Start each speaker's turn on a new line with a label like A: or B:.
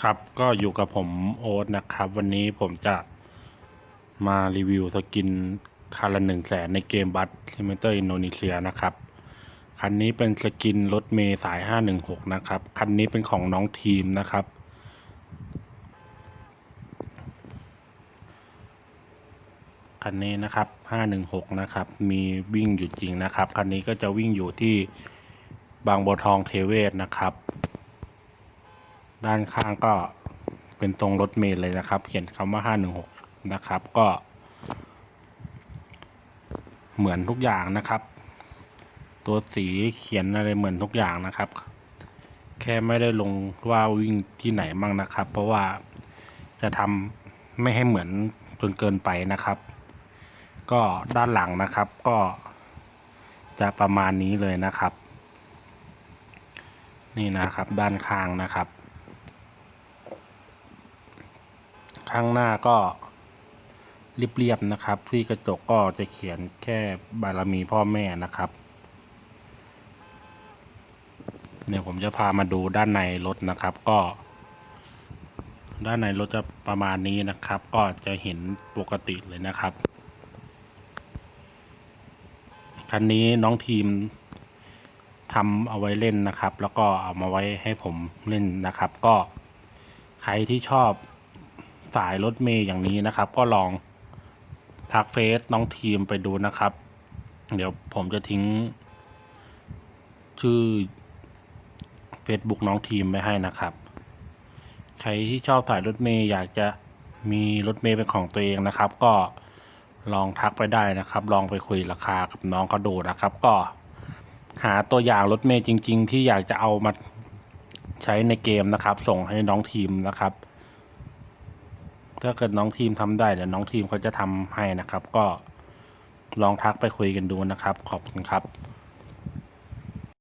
A: ครับก็อยู่กับผมโอ๊ตนะครับ วันนี้ผมจะมารีวิวสกินคันละหนึ่งแสนในเกมบัตซิมเตอร์อินโดนีเซียนะครับ คันนี้เป็นสกินรถเมย์สาย 516 นะครับ คันนี้เป็นของน้องทีมนะครับ คันนี้นะครับ 516 นะครับ มีวิ่งอยู่จริงนะครับ คันนี้ก็จะวิ่งอยู่ที่บางบัวทองเทเวศนะครับ ด้านข้างก็เป็นตรงรถเมล์เลยนะครับ เขียนคำว่า 516 นะครับ ก็เหมือนทุกอย่างนะครับ ตัวสีเขียนอะไรเหมือนทุกอย่างนะครับ แค่ไม่ได้ลงว่าวิ่งที่ไหนมั่งนะครับ เพราะว่าจะทำไม่ให้เหมือนจนเกินไปนะครับ ก็ด้านหลังนะครับก็จะประมาณนี้เลยนะครับ นี่นะครับด้านข้างนะครับ ข้างหน้าก็เรียบๆนะครับ ที่กระจกก็จะเขียนแค่บารมีพ่อแม่นะครับเดี๋ยวผมจะพามาดูด้านในรถนะครับ ก็ ด้านในรถจะประมาณนี้นะครับ ก็จะเห็นปกติเลยนะครับคันนี้น้องทีมทำเอาไว้เล่นนะครับ แล้วก็เอามาไว้ให้ผมเล่นนะครับ ก็ใครที่ชอบ สายรถเมย์อย่างนี้นะครับ ก็ลองทักเฟซน้องทีมไปดูนะครับ เดี๋ยวผมจะทิ้ง ชื่อ Facebook น้องทีมไว้ให้นะครับ ใครที่ชอบสายรถเมย์อยากจะมีรถเมย์เป็นของตัวเองนะครับ ก็ลองทักไปได้นะครับ ลองไปคุยราคากับน้องเขาดูนะครับ ก็หาตัวอย่างรถเมย์จริง ๆ ที่อยากจะเอามาใช้ในเกมนะครับ ส่งให้น้องทีมนะครับ ถ้าเกิดน้องทีมทำได้เดี๋ยวน้องทีมเขาจะทำให้นะครับ ก็ลองทักไปคุยกันดูนะครับ ขอบคุณครับ